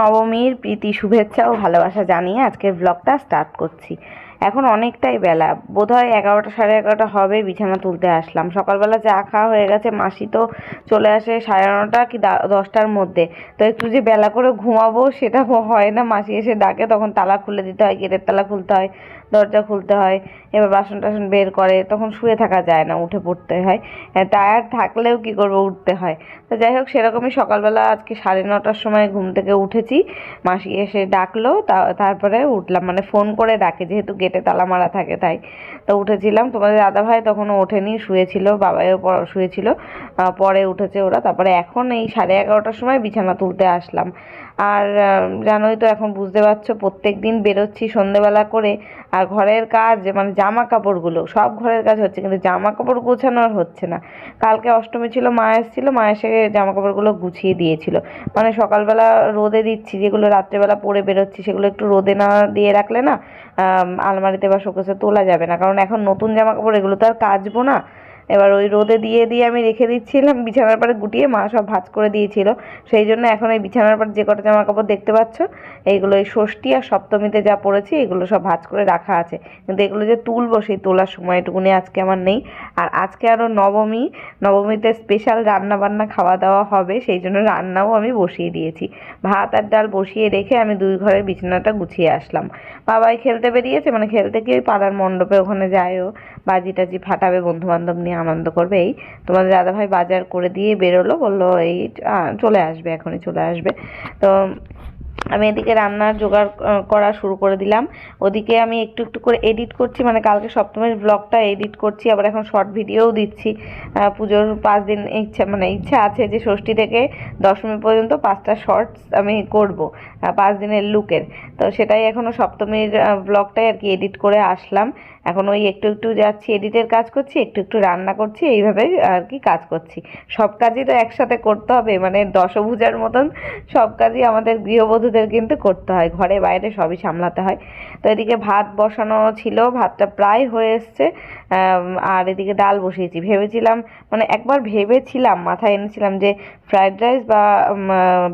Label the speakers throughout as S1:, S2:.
S1: নবমীর প্রীতি, শুভেচ্ছা ও ভালোবাসা জানিয়ে আজকের ব্লগটা স্টার্ট করছি। এখন অনেকটাই বেলা। বোধহয় এগারোটা সাড়ে এগারোটা হবে, বিছানা তুলতে আসলাম। সকালবেলা চা খাওয়া হয়ে গেছে, মাসি তো চলে আসে সাড়ে নটা কি দশটার মধ্যে। তো একটু যে বেলা করে ঘুমাবো সেটা হয় না। মাসি এসে ডাকে, তখন তালা খুলে দিতে হয়, গেটের তালা খুলতে হয়। দরজা খুলতে হয়, এবার বাসন টাসন বের করে, তখন শুয়ে থাকা যায় না, উঠে পড়তে হয়। টায়ার থাকলেও কি করব, উঠতে হয়। তো যাই হোক, সেরকমই সকালবেলা আজকে সাড়ে নটার সময় ঘুম থেকে উঠেছি। মাসি এসে ডাকলো তারপরে উঠলাম মানে ফোন করে ডাকে, যেহেতু গেটে তালা মারা থাকে তাই। তো উঠেছিলাম, তোমাদের দাদা ভাই তখনও ওঠেনি, শুয়েছিল, বাবাইও শুয়েছিল পরে উঠেছে ওরা। তারপরে এখন এই সাড়ে এগারোটার সময় বিছানা তুলতে আসলাম। আর জানোই তো, এখন বুঝতে পারছ প্রত্যেক দিন বেরোচ্ছি সন্ধেবেলা করে আর ঘরের কাজ মানে জামা কাপড়গুলো সব ঘরের কাজ হচ্ছে, কিন্তু জামা কাপড় গোছানো আর হচ্ছে না। কালকে অষ্টমী ছিল, মা এসেছিল, মা এসে জামা কাপড়গুলো গুছিয়ে দিয়েছিল। মানে সকালবেলা রোদে দিচ্ছি, যেগুলো রাত্রেবেলা পরে বেরোচ্ছি, সেগুলো একটু রোদে না দিয়ে রাখলে না আলমারিতে বা শোকেসে তোলা যাবে না। কারণ এখন নতুন জামা কাপড় এগুলো তো আর কাচবো না। এবার ওই রোদে দিয়ে দিয়ে আমি রেখে দিচ্ছিলাম, বিছানার পরে গুটিয়ে মা সব ভাঁজ করে দিয়েছিল। সেই জন্য এখন এই বিছানার পর যে কটা জামা কাপড় দেখতে পাচ্ছ, এইগুলো এই ষষ্ঠী আর সপ্তমীতে যা পড়েছি এগুলো সব ভাঁজ করে রাখা আছে। কিন্তু এগুলো যে তুলবো, সেই তোলার সময়টুকুনি আজকে আমার নেই। আর আজকে আরও নবমী, নবমীতে স্পেশাল রান্না বান্না খাওয়া দাওয়া হবে, সেই জন্য রান্নাও আমি বসিয়ে দিয়েছি। ভাত আর ডাল বসিয়ে রেখে আমি দুই ঘরের বিছানাটা গুছিয়ে আসলাম। বাবাই খেলতে বেরিয়েছে মানে খেলতে গিয়ে পাড়ার মণ্ডপে ওখানে যায়ও বাজি টাজি ফাটাবে বন্ধু বান্ধব নিয়ে আনন্দ করবে। এই তোমাদের দাদাভাই বাজার করে দিয়ে বেরোলো, বলল, এই চলে আসবে, এখনই চলে আসবে। তো আমি এদিকে রান্নার জোগাড় করা শুরু করে দিলাম। ওদিকে আমি একটু একটু করে এডিট করছি মানে কালকে সপ্তমীর ব্লগটা এডিট করছি, আবার এখন শর্ট ভিডিওও দিচ্ছি। পুজোর পাঁচ দিন ইচ্ছা মানে ইচ্ছা আছে যে ষষ্ঠী থেকে দশমী পর্যন্ত পাঁচটা শর্টস আমি করব পাঁচ দিনের লুকের। তো সেটাই এখনও সপ্তমীর ব্লগটাই আর কি এডিট করে আসলাম। এখন ওই একটু একটু যাচ্ছি এডিটের কাজ করছি, একটু একটু রান্না করছি এইভাবে আর কি কাজ করছি। সব কাজই তো একসাথে করতে হবে মানে দশভূজার মতন সব কাজই আমাদের গৃহবধূদের কিন্তু করতে হয়। ঘরে বাইরে সবই সামলাতে হয়। তো এদিকে ভাত বসানো ছিল, ভাতটা প্রায় হয়ে এসছে আর এদিকে ডাল বসিয়েছি। ভেবেছিলাম মানে একবার ভেবেছিলাম, মাথায় এনেছিলাম যে ফ্রায়েড রাইস বা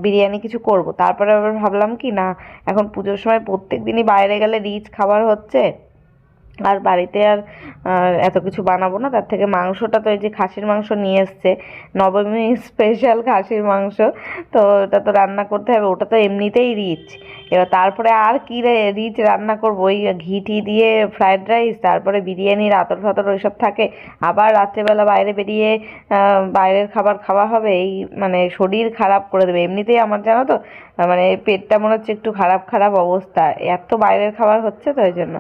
S1: বিরিয়ানি কিছু করব। তারপরে আবার ভাবলাম কি, না, এখন পুজোর সময় প্রত্যেক দিনই বাইরে গেলে রিচ খাবার হচ্ছে। আর বাড়িতে আর এত কিছু বানাবো না। তার থেকে মাংসটা তো এই যে খাসির মাংস নিয়ে এসছে, নবমী স্পেশাল খাসির মাংস, তো ওটা তো রান্না করতে হবে। ওটা তো এমনিতেই রিচ এবার তারপরে আর কি রিচ রান্না করব? ওই ঘি টি দিয়ে ফ্রায়েড রাইস তারপরে বিরিয়ানির আতর ফাতর ওইসব থাকে। আবার রাত্রেবেলা বাইরে বেরিয়ে বাইরের খাবার খাওয়া হবে, এই মানে শরীর খারাপ করে দেবে। এমনিতেই আমার জানো তো মানে পেটটা মনে হচ্ছে একটু খারাপ খারাপ অবস্থা। এত বাইরের খাবার হচ্ছে তো ওই জন্য।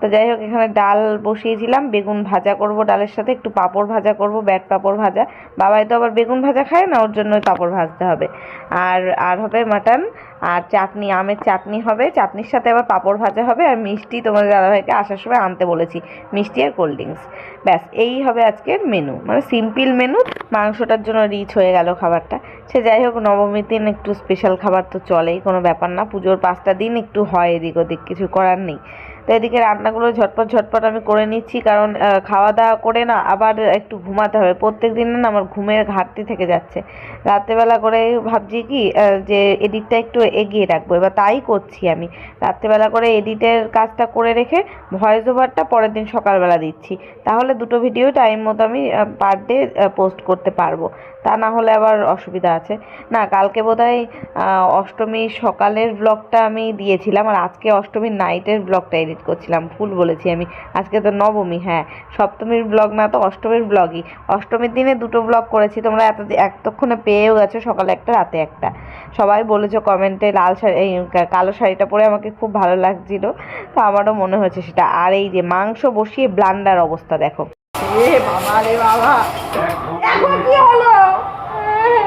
S1: তো যাই হোক, এখানে ডাল বসিয়েছিলাম, বেগুন ভাজা করব ডালের সাথে, একটু পাঁপড় ভাজা করব, ব্যাট পাঁপড় ভাজা। বাবাই তো আবার বেগুন ভাজা খায় না, ওর জন্য পাঁপড় ভাজতে হবে। আর আর হবে মাটন, আর চাটনি, আমের চাটনি হবে, চাটনির সাথে আবার পাঁপড় ভাজা হবে, আর মিষ্টি তোমাদের দাদাভাইকে আসার সময় আনতে বলেছি, মিষ্টি আর কোল্ড ড্রিঙ্কস। ব্যাস, এই হবে আজকের মেনু। মানে সিম্পল মেনু, মাংসটার জন্য রিচ হয়ে গেল খাবারটা। সে যাই হোক, নবমীর দিন একটু স্পেশাল খাবার তো চলেই, কোনো ব্যাপার না। পুজোর পাঁচটা দিন একটু হয় এদিক ওদিক, কিছু করার নেই। তো এদিকে রান্নাগুলো ঝটপট ঝটপট আমি করে নিচ্ছি কারণ খাওয়া দাওয়া করে না আবার একটু ঘুমাতে হবে। প্রত্যেক দিন না আমার ঘুমের ঘাটতি থেকে যাচ্ছে। রাত্রেবেলা করে ভাবছি কি যে এডিটটা একটু এগিয়ে রাখব। এবার তাই করছি আমি। রাত্রেবেলা করে এডিটের কাজটা করে রেখে ভয়েস ওভারটা পরের দিন সকালবেলা দিচ্ছি। তাহলে দুটো ভিডিও টাইম মতো আমি পার ডে পোস্ট করতে পারব। তা না হলে আবার অসুবিধা আছে। না কালকে বোধহয় আহ, অষ্টমীর সকালের ব্লগটা আমি দিয়েছিলাম আর আজকে অষ্টমীর নাইটের ব্লগটা এডিট করছিলাম, ভুল বলেছি আমি। আজকে তো নবমী হ্যাঁ। সপ্তমীর ব্লগ না, তো অষ্টমীর ব্লগই অষ্টমীর দিনে দুটো ব্লগ করেছি, তোমরা এত এতক্ষণে পেয়েও গেছো, সকালে একটা, রাতে একটা। সবাই বলেছ কমেন্টে লাল শাড়ি, এই কালো শাড়িটা পরে আমাকে খুব ভালো লাগছিল, তো আমারও মনে হয়েছে সেটা। আর এই যে মাংস বসিয়ে ব্লান্ডার অবস্থা, দেখো। এ বাবা রে বাবা। কি হলো?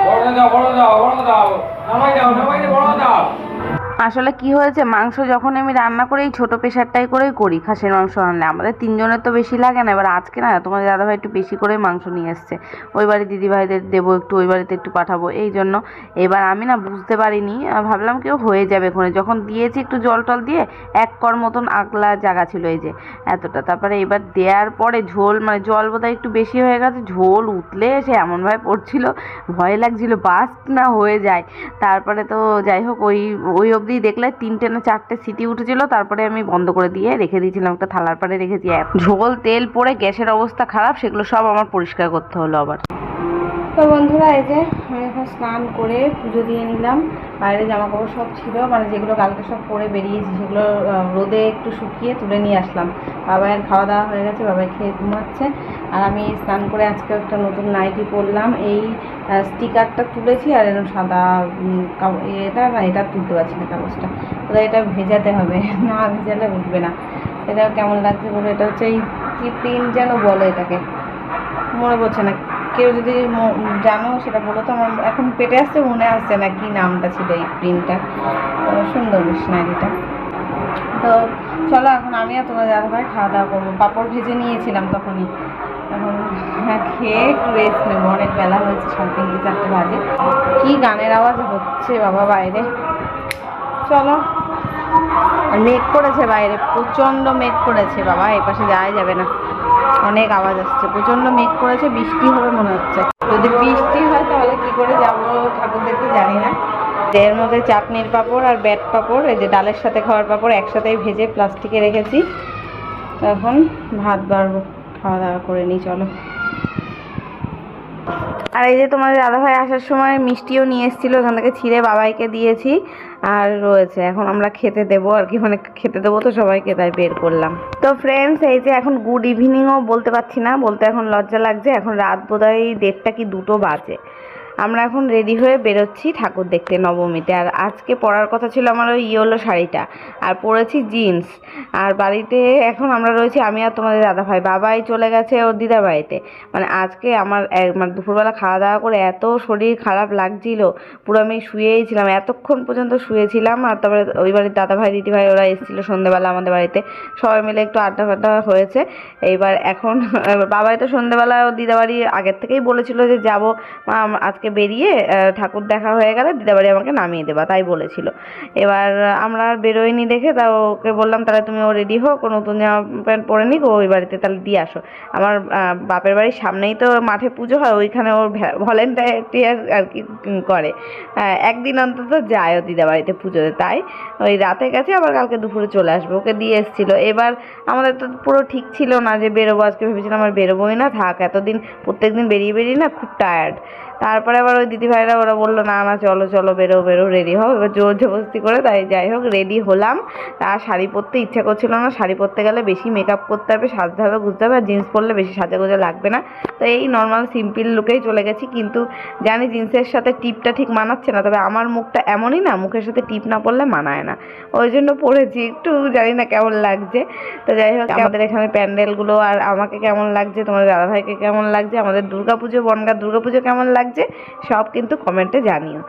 S2: বড় দাও বড় দাও বড় দাও। নামাই দাও নামাই দাও, বড় দাও।
S1: আসলে কি হয়েছে, মাংস যখন আমি রান্না করি, এই ছোটো প্রেশারটাই করেই করি খাসির মাংস আনলে। আমাদের তিনজনের তো বেশি লাগে না। এবার আজকে না, তোমাদের দাদাভাই একটু বেশি করেই মাংস নিয়ে এসছে। ওই বাড়ি দিদিভাইদের দেবো একটু, ওই বাড়িতে একটু পাঠাবো, এই জন্য। এবার আমি না বুঝতে পারিনি ভাবলাম কেউ হয়ে যাবে ওখানে যখন দিয়েছি একটু জল টল দিয়ে, এক কর মতন আগলা জায়গা ছিল এই যে, এতটা। তারপরে এবার দেওয়ার পরে ঝোল মানে জল বোধহয় একটু বেশি হয়ে গেছে, ঝোল উতলে সে এমনভাবে পড়ছিল, ভয় লাগছিল, বাস্ট না হয়ে যায়। তারপরে তো যাই হোক, ওই ওই অবধি দেখলে তিনটে না চারটে সিটি উঠেছিল, তারপরে আমি বন্ধ করে দিয়ে রেখে দিয়েছিলাম, একটা থালার পাড়ে রেখেছি ঝোল, তেল পড়ে, গ্যাসের অবস্থা খারাপ, সেগুলো সব আমার পরিষ্কার করতে হলো আবার। তো বন্ধুরা, এই যে আমি এখন স্নান করে পুজো দিয়ে নিলাম। বাইরে জামা কাপড় সব ছিল মানে যেগুলো কালকে সব পরে বেরিয়েছি, সেগুলো রোদে একটু শুকিয়ে তুলে নিয়ে আসলাম। বাবাইয়ের খাওয়া দাওয়া হয়ে গেছে, বাবাই খেয়ে ঘুমাচ্ছে। আর আমি স্নান করে আজকে একটা নতুন নাইটি পরলাম। এই স্টিকারটা তুলেছি আর এরকম সাদা এটা না, এটা তুলতে পারছি না কাগজটা। তো এটা ভেজাতে হবে? না ভেজালে উঠবে না। এটা কেমন লাগছে বলে? এটা হচ্ছে এই কি প্রিন্ট যেন বলে এটাকে? মনে পড়ছে না। কেউ যদি জানো সেটা বলো তো আমার এখন পেটে আসছে মনে আসছে না কি নামটা ছিল এই প্রিন্টটা। সুন্দর বেশ নাইটিটা তো চলো এখন আমি আর তোমার দাদা ভাই খাওয়া দাওয়া করব। পাঁপড় ভেজে নিয়েছিলাম তখনই। এখন হ্যাঁ, খেয়ে একটু রেস্ট নেব। অনেক বেলা হয়েছে সাড়ে তিনটে চারটে বাজে। কি গানের আওয়াজ হচ্ছে বাবা বাইরে। চলো। মেঘ করেছে বাইরে প্রচণ্ড মেঘ করেছে বাবা এপাশে পাশে যাওয়া যাবে না। অনেক আওয়াজ আসছে। প্রচণ্ড মেঘ করেছে, বৃষ্টি হবে মনে হচ্ছে। যদি বৃষ্টি হয় তাহলে কি করে যাব? ঠাকুর দেখতে জানি না। এর মধ্যে চাটনির পাঁপড় আর ব্যাট পাঁপড়, এই যে ডালের সাথে খাওয়ার পাঁপড় একসাথেই ভেজে প্লাস্টিকে রেখেছি। এখন ভাত বাড়বো, খাওয়া দাওয়া করে নিই, চলো। আর এই যে তোমাদের দাদাভাই আসার সময় মিষ্টিও নিয়ে এসেছিল, ওখান থেকে ছিঁড়ে বাবাইকে দিয়েছি। আর রয়েছে, এখন আমরা খেতে দেবো আর কি মানে খেতে দেবো তো সবাইকে, তাই বের করলাম। তো ফ্রেন্ডস এই যে এখন গুড ইভিনিংও বলতে পারছি না, বলতে এখন লজ্জা লাগছে, এখন রাত বোধহয় দেড়টা কি দুটো বাজে। আমরা এখন রেডি হয়ে বেরোচ্ছি ঠাকুর দেখতে নবমীতে। আর আজকে পরার কথা ছিল আমার ওই ইয়েলো শাড়িটা, আর পরেছি জিন্স আর বাড়িতে এখন আমরা রয়েছি আমি আর তোমাদের দাদা ভাই বাবাই চলে গেছে ওর দিদার বাড়িতে। মানে আজকে আমার মানে দুপুরবেলা খাওয়া দাওয়া করে এত শরীর খারাপ লাগছিল, পুরো আমি শুয়েই ছিলাম। এতক্ষণ পর্যন্ত শুয়েছিলাম, আর তারপরে ওই বাড়ির দাদা ভাই দিদি ভাই ওরা এসেছিল সন্ধ্যেবেলা আমাদের বাড়িতে। সবাই মিলে একটু আড্ডা ফাড্ডা হয়েছে। এইবার এখন বাবাই তো সন্ধ্যেবেলা ও দিদা বাড়ি আগের থেকেই বলেছিল যে যাব। আম- আজকে বেরিয়ে ঠাকুর দেখা হয়ে গেলে দিদা বাড়ি আমাকে নামিয়ে দেবা, তাই বলেছিল। এবার আমরা আর বেরোয়নি দেখে, তা ওকে বললাম, তাহলে তুমি ও রেডি হোক ও নতুন জামা প্যান্ট পরে নিক ওই বাড়িতে তাহলে দিয়ে আসো। আমার বাপের বাড়ির সামনেই তো মাঠে পুজো হয়, ওইখানে ওর ভলেন্টায়ার আর কি করে। একদিন অন্তত যায় ও দিদা বাড়িতে পুজোতে, তাই ওই রাতে গেছে, আবার কালকে দুপুরে চলে আসবে, ওকে দিয়ে এসেছিল। এবার আমাদের তো পুরো ঠিক ছিল না যে বেরোবো, আজকে ভেবেছিলাম আর বেরোবোই না, থাক, এতদিন প্রত্যেকদিন বেরিয়ে বেরিয়ে না খুব টায়ার্ড তারপরে আবার ওই দিদিভাইরা ওরা বলল না না চলো চলো বেরো বেরো রেডি হও। এবার জোর জবরদস্তি করে তাই যাই হোক রেডি হলাম। আর শাড়ি পরতে ইচ্ছা করছিল না শাড়ি পরতে গেলে বেশি মেকআপ করতে হবে সাজতে হবে বুঝতে হবে আর জিন্স পরলে বেশি সাজাগোজা লাগবে না। তো এই নর্মাল সিম্পল লুকেই চলে গেছি। কিন্তু জানি জিন্সের সাথে টিপটা ঠিক মানাচ্ছে না তবে আমার মুখটা এমনই না মুখের সাথে টিপ না পরলে মানায় না। ওই জন্য পরেছি একটু জানি না কেমন লাগছে। তো যাই হোক আমাদের এখানে প্যান্ডেলগুলো আর আমাকে কেমন লাগছে তোমাদের দাদাভাইকে কেমন লাগছে আমাদের দুর্গাপুজো বনগাঁ দুর্গাপুজো কেমন লাগছে? সব কিন্তু কমেন্টে জানিও।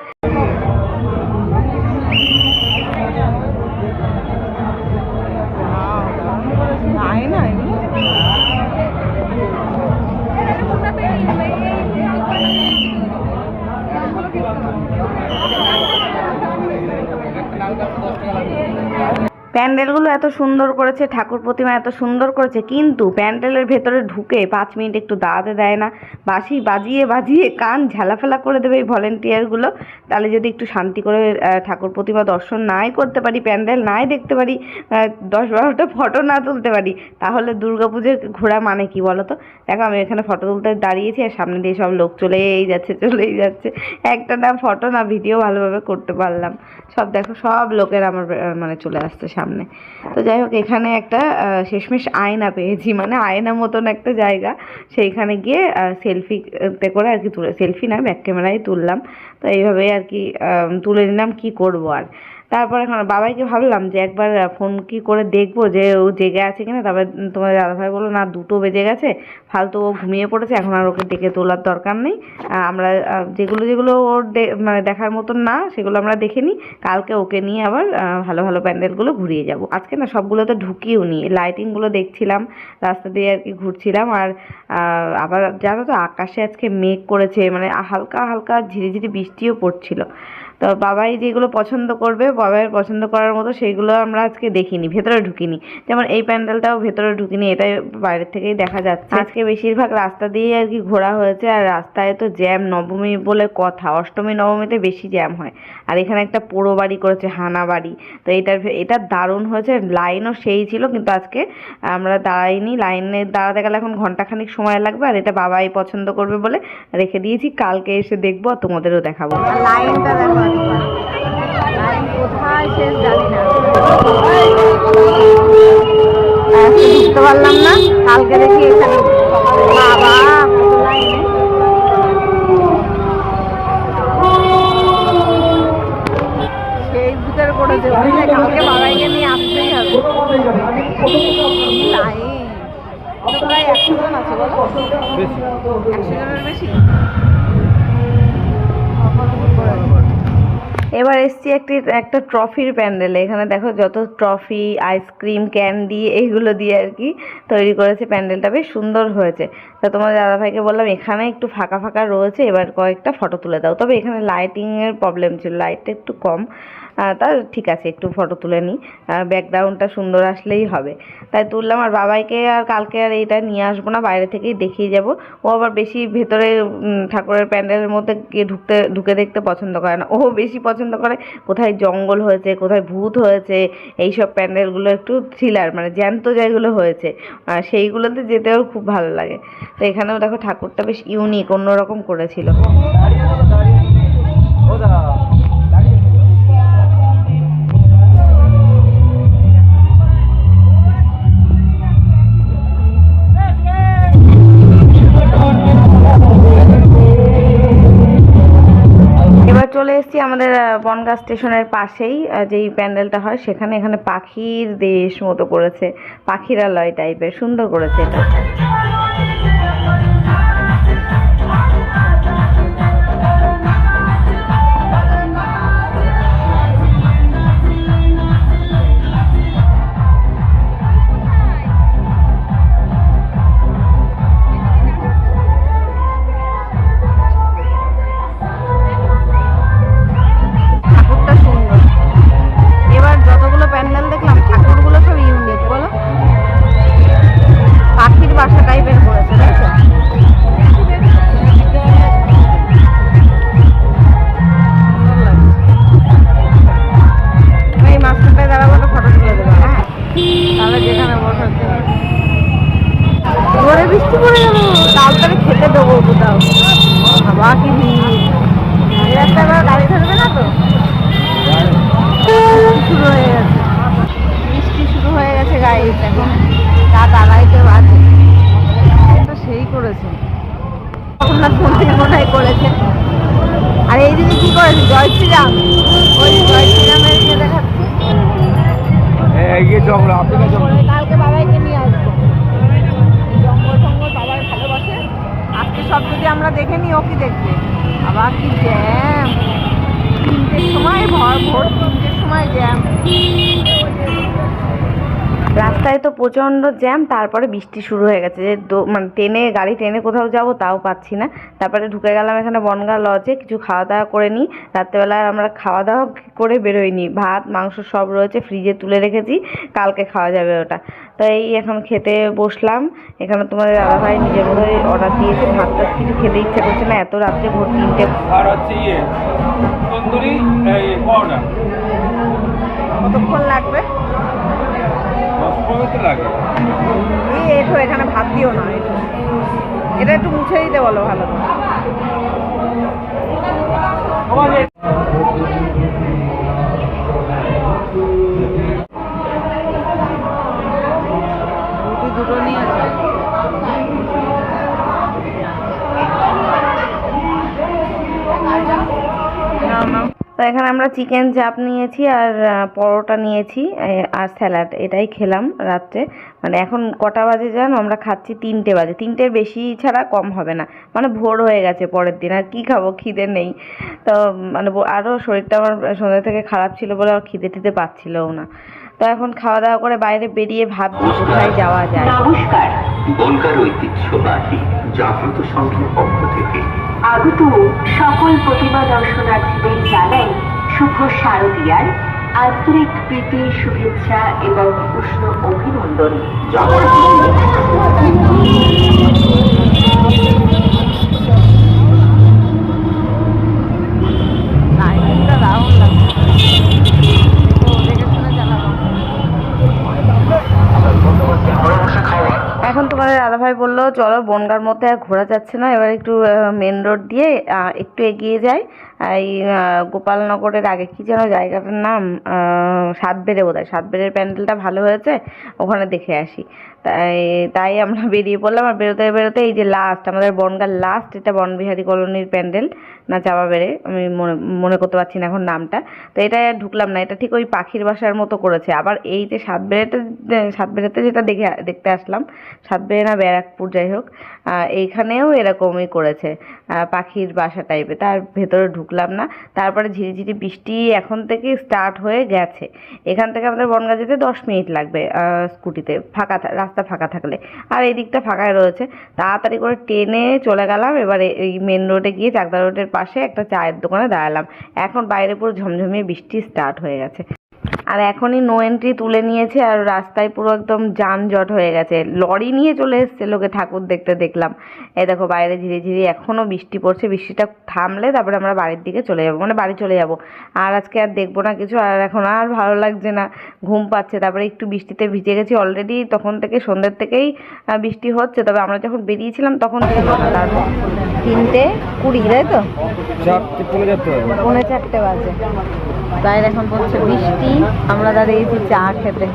S1: প্যান্ডেলগুলো এত সুন্দর করেছে, ঠাকুর প্রতিমা এত সুন্দর করেছে, কিন্তু প্যান্ডেলের ভেতরে ঢুকে পাঁচ মিনিট একটু দাঁড়াতে দেয় না। বাসি বাজিয়ে বাজিয়ে কান ঝালাফেলা করে দেবে এই ভলেন্টিয়ারগুলো। তাহলে যদি একটু শান্তি করে ঠাকুর প্রতিমা দর্শন নাই করতে পারি, প্যান্ডেল নাই দেখতে পারি দশ বারোটা ফটো না তুলতে পারি, তাহলে দুর্গাপুজোর ঘোরা মানে কি বলো তো? দেখো, আমি এখানে ফটো তুলতে দাঁড়িয়েছি আর সামনে দিয়ে সব লোক চলেই যাচ্ছে চলেই যাচ্ছে। একটা না ফটো না ভিডিও ভালোভাবে করতে পারলাম। সব দেখো, সব লোকের আমার মানে চলে আসছে সামনে। তো যাই হোক, এখানে একটা শেষমেশ আয়না পেয়েছি। মানে আয়না মতন একটা জায়গা। সেইখানে গিয়ে সেলফিতে করে আর কি তুলে, সেলফি না, ব্যাক ক্যামেরায় তুললাম। তো এইভাবেই আর কি তুলে নিলাম কি করব আর। তারপর এখন বাবাইকে ভাবলাম যে একবার ফোন কি করে দেখব যে ও জেগে আছে কিনা। তারপরে তোমার দাদাভাই বলল, না, দুটো বেজে গেছে, ফালতু ও ঘুমিয়ে পড়েছে, এখন আর ওকে ডেকে তোলার দরকার নেই। আমরা যেগুলো যেগুলো ওর মানে দেখার মতন না, সেগুলো আমরা দেখে নিই। কালকে ওকে নিয়ে আবার ভালো ভালো প্যান্ডেলগুলো ঘুরিয়ে যাব। আজকে না সবগুলোতে ঢুকিয়েও নি। লাইটিংগুলো দেখছিলাম, রাস্তা দিয়ে আর কি ঘুরছিলাম। আর আবার জানো তো, আকাশে আজকে মেঘ করেছে মানে হালকা হালকা ঝিরিঝিরি বৃষ্টিও পড়ছিল। তো বাবাই যেগুলো পছন্দ করবে বাবাইয়ের পছন্দ করার মতো সেইগুলো আমরা আজকে দেখিনি ভেতরে ঢুকিনি। যেমন এই প্যান্ডেলটাও ভেতরে ঢুকিনি এটাই বাইরের থেকেই দেখা যাচ্ছে। আজকে বেশিরভাগ রাস্তা দিয়ে আর কি ঘোরা হয়েছে আর রাস্তায় তো জ্যাম নবমী বলে কথা অষ্টমী নবমীতে বেশি জ্যাম হয়। আর এখানে একটা পোড়ো বাড়ি করেছে হানা বাড়ি। তো এটার এটা দারুণ হয়েছে লাইনও সেই ছিল কিন্তু আজকে আমরা দাঁড়াইনি লাইনে দাঁড়াতে গেলে এখন ঘন্টাখানিক সময় লাগবে আর এটা বাবাই পছন্দ করবে বলে রেখে দিয়েছি কালকে এসে দেখব আর তোমাদেরও দেখাবো। লাইনটা দেখো লাইন কোথায় শেষ জানি না। আজকে পারলাম না কালকে দেখি এখানে বাবা লাইনে সেই ভূতের করেছে বুঝলে কালকে বাবাইকে নিয়ে আসতেই হবে। লাইন। প্রায় একশো জন আছে বলো? একশো জনের বেশি? এবার এসছি একটি, একটা ট্রফির প্যান্ডেলে। এখানে দেখো যত ট্রফি আইসক্রিম ক্যান্ডি এইগুলো দিয়ে আর কি তৈরি করেছে প্যান্ডেলটা। বেশ সুন্দর হয়েছে। তা তোমার দাদাভাইকে বললাম, এখানে একটু ফাঁকা ফাঁকা রয়েছে, এবার কয়েকটা ফটো তুলে দাও। তবে এখানে লাইটিংয়ের প্রবলেম ছিল লাইটটা একটু কম। তা ঠিক আছে, একটু ফটো তুলে নিই। ব্যাকগ্রাউন্ডটা সুন্দর আসলেই হবে। তাই তুললাম, আর বাবাইকে আর কালকে আর এইটা নিয়ে আসব না, বাইরে থেকেই দেখিয়ে যাব। ও আবার বেশি ভেতরে ঠাকুরের প্যান্ডেলের মধ্যে গিয়ে ঢুকতে, ঢুকে দেখতে পছন্দ করে না। ও বেশি পছন্দ করে কোথায় জঙ্গল হয়েছে, কোথায় ভূত হয়েছে, এইসব প্যান্ডেলগুলো একটু থ্রিলার মানে জ্যান্ত যেগুলো হয়েছে। সেইগুলোতে যেতে ওর খুব ভালো লাগে। তো এখানেও দেখো ঠাকুরটা বেশ ইউনিক অন্যরকম করেছিল। চলে এসেছি আমাদের বনগাঁ স্টেশনের পাশেই যেই প্যান্ডেলটা হয় সেখানে। এখানে পাখির দেশ মতো করেছে পাখিরালয় টাইপের সুন্দর করেছে এটা। এই দেখুন রাত আড়াইটে সেই করেছে। জগন্নাথ মন্দির মনে হয় করেছে। আর এই কি করেছে? জয় শ্রীরাম। ওই জয় শ্রীরামের ইয়ে দেখাচ্ছে। কালকে বাবাইকে নিয়ে আসব। জঙ্গল টঙ্গল বাবার ভালোবাসে। আজকে সব যদি আমরা দেখে নিই ও কি দেখবে? আবার কি জ্যাম। তিনটের সময় ভর ভোর তিনটের সময় জ্যাম। রাস্তায় তো প্রচণ্ড জ্যাম তারপরে বৃষ্টি শুরু হয়ে গেছে। যে মানে ট্রেনে গাড়ি ট্রেনে কোথাও যাব তাও পাচ্ছি না। তারপরে ঢুকে গেলাম এখানে বনগা লজে কিছু খাওয়া দাওয়া করে নিই। রাত্রেবেলায় আমরা খাওয়া দাওয়া করে বেরোইনি ভাত মাংস সব রয়েছে ফ্রিজে তুলে রেখেছি। কালকে খাওয়া যাবে ওটা। তো এই এখন খেতে বসলাম। এখানে তোমাদের দাদাভাই নিজের মতো অর্ডার দিয়েছে। ভাতটা কিছু খেতে ইচ্ছে করছে না। এত রাত্রে ভোর তিনটে
S2: আর হচ্ছে ইয়ে তন্দুরি
S1: কতক্ষণ লাগবে?
S2: লাগে
S1: এই এঠো এখানে ভাত দিও না এঠো এটা একটু মুছে দিতে বলো ভালো তো এখানে আমরা চিকেন চাপ নিয়েছি আর পরোটা নিয়েছি আর স্যালাড এটাই খেলাম রাত্রে। মানে এখন কটা বাজে জানো? আমরা খাচ্ছি তিনটে বাজে। তিনটের বেশি ছাড়া কম হবে না। মানে ভোর হয়ে গেছে পরের দিন আর কি খাব? খিদে নেই। তো মানে আরও শরীরটা আমার সন্ধ্যা থেকে খারাপ ছিল বলে আর খিদে টিদে পাচ্ছিলও না। তো এখন খাওয়া দাওয়া করে বাইরে বেরিয়ে ভাবছি কোথায় যাওয়া যায়।
S3: নমস্কার।
S4: বনগার ঐতিহ্যবাহী জাগ্রত সংঘের পক্ষ থেকে
S3: আগত সকল প্রতিমা দর্শনার্থীদের জানাই শুভ শারদিয়ার আন্তরিক প্রীতি শুভেচ্ছা এবং উষ্ণ অভিনন্দন
S4: জাগ্রত
S1: লাইনটা দারুণ লাগছে তো দেখে শুনে চালাবো এখন তোমাদের দাদাভাই বলল চলো, বনগার মধ্যে আর ঘোরা যাচ্ছে না। এবার একটু মেন রোড দিয়ে একটু এগিয়ে যাই। এই গোপালনগরের আগে কি যেন জায়গাটার নাম সাতবেড়ে বোধ হয় সাতবেড়ের প্যান্ডেলটা ভালো হয়েছে, ওখানে দেখে আসি। তাই তাই আমরা বেরিয়ে পড়লাম। আর বেরোতে বেরোতে এই যে লাস্ট আমাদের বনগার লাস্ট এটা বনবিহারী কলোনির প্যান্ডেল। না চাপা বেড়ে, আমি মনে মনে করতে পারছি না এখন নামটা। তো এটা ঢুকলাম না, এটা ঠিক ওই পাখির বাসার মতো করেছে। আবার এই যে সাতবেড়েতে সাতবেড়েতে যেটা দেখে, দেখতে আসলাম সাতবেড়ে না ব্যারাকপুর, যাই হোক এইখানেও এরকমই করেছে পাখির বাসা টাইপের তার ভেতরে ঢুকলাম না, তারপরে ঝিরিঝিরি বৃষ্টি এখন থেকে স্টার্ট হয়ে গেছে। এখান থেকে আমাদের বনগা যেতে দশ মিনিট লাগবে স্কুটিতে, ফাঁকা রাস্তা ফাঁকা থাকলে। আর এই দিকটা ফাঁকাই রয়েছে। তাড়াতাড়ি করে ট্রেনে চলে গেলাম, এবারে এই মেন রোডে গিয়ে চাকদা রোডের পাশে একটা চায়ের দোকানে দাঁড়ালাম। এখন বাইরে পুরো ঝমঝমিয়ে বৃষ্টি স্টার্ট হয়ে গেছে। আর এখনই নো এন্ট্রি তুলে নিয়েছে আর রাস্তায় পুরো একদম যানজট হয়ে গেছে। লরি নিয়ে চলে এসছে লোকে ঠাকুর দেখতে দেখলাম। এই দেখো বাইরে ধীরে ধীরে এখনও বৃষ্টি পড়ছে বৃষ্টিটা থামলে তারপরে আমরা বাড়ির দিকে চলে যাব মানে বাড়ি চলে যাব। আর আজকে আর দেখব না কিছু আর এখন আর ভালো লাগছে না ঘুম পাচ্ছে। তারপরে একটু বৃষ্টিতে ভিজে গেছি অলরেডি তখন থেকে সন্ধ্যের থেকেই বৃষ্টি হচ্ছে। তবে আমরা যখন বেরিয়েছিলাম তখন না তারপর তিনটে কুড়ি তাই তো? পৌনে চারটে বাজে। বাইরে এখন পড়ছে বৃষ্টি। আমরা দাঁড়িয়েছি চা খেতে।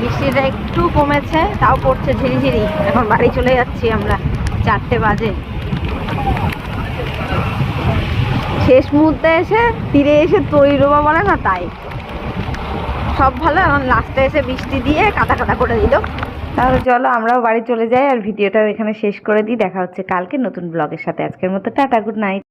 S1: বৃষ্টিটা একটু কমেছে, তাও পড়ছে ঝিরিঝিরি এখন বাড়ি চলে যাচ্ছি আমরা, চারটে বাজে। শেষ মুহূর্তে এসে তীরে এসে তৈরি ডোবা বলে না তাই। সব ভালো, এখন লাস্টে এসে বৃষ্টি দিয়ে কাদা কাদা করে দিল। তাহলে চলো আমরাও বাড়ি চলে যাই আর ভিডিওটাও এখানে শেষ করে দিই। দেখা হচ্ছে কালকে নতুন ব্লগের সাথে। আজকের মতো টাটা গুড নাইট